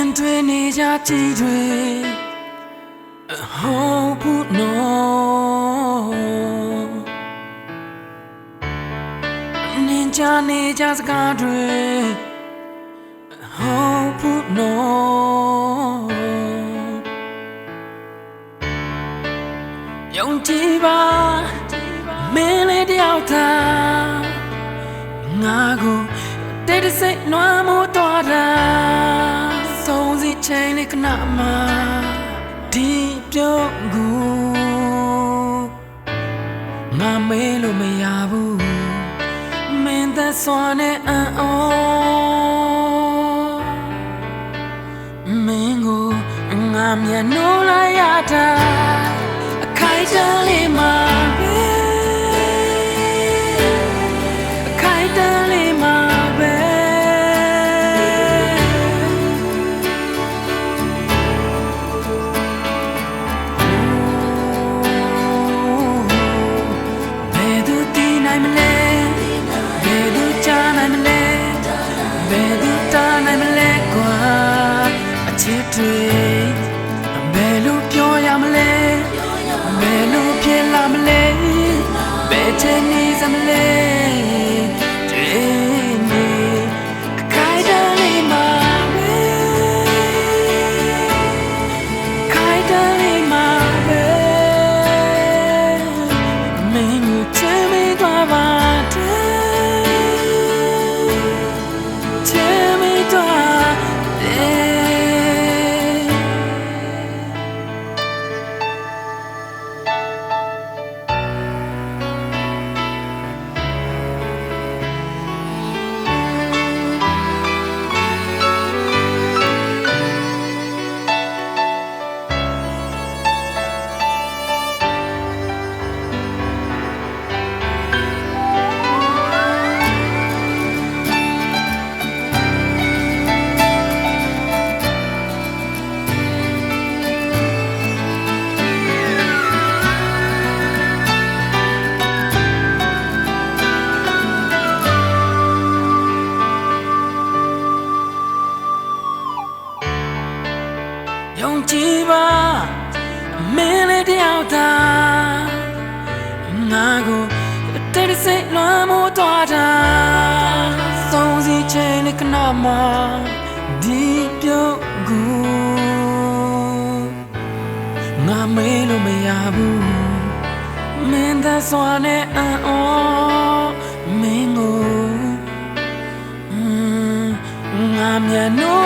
င်တွေနေကြကြည်တွေအဟောဘူးနော်နင်ကြနေကြစကားတွေအဟောဘူးနော်ယုံကြည်ပါမင်းလေးတယောက်သာငါကိုတိတ်တဆိတ်နွမ်းမိုးတော်တာဆုံးစီ ချိန်လေးခဏမှဒီပြုံးကူငါမေးလို့မရဘူးမင်းသက်စွာနဲ့အံ့ဩမင်းကိုငါမျက်နှာလိုက်ရတာအခိုက်တန်းလေးမှာပဲအခိုက်တန်းလေးမှာ ဘယ်သူတားနိုင်မလဲကွာအချစ်တွေ ကြည်ပါမင်းလေးတယောက်သာငါကိုတိတ်တဆိတ်လွမ်းမိုးသွားတာဆုံးစီချိန်လေးခဏမှဒီပြုတ်ကူငါမေးလို့မရဘူးမင်းသက်စွာနဲ့အံ့ဩမင်းကိုငါမျက်နှာလိုက်ရတာ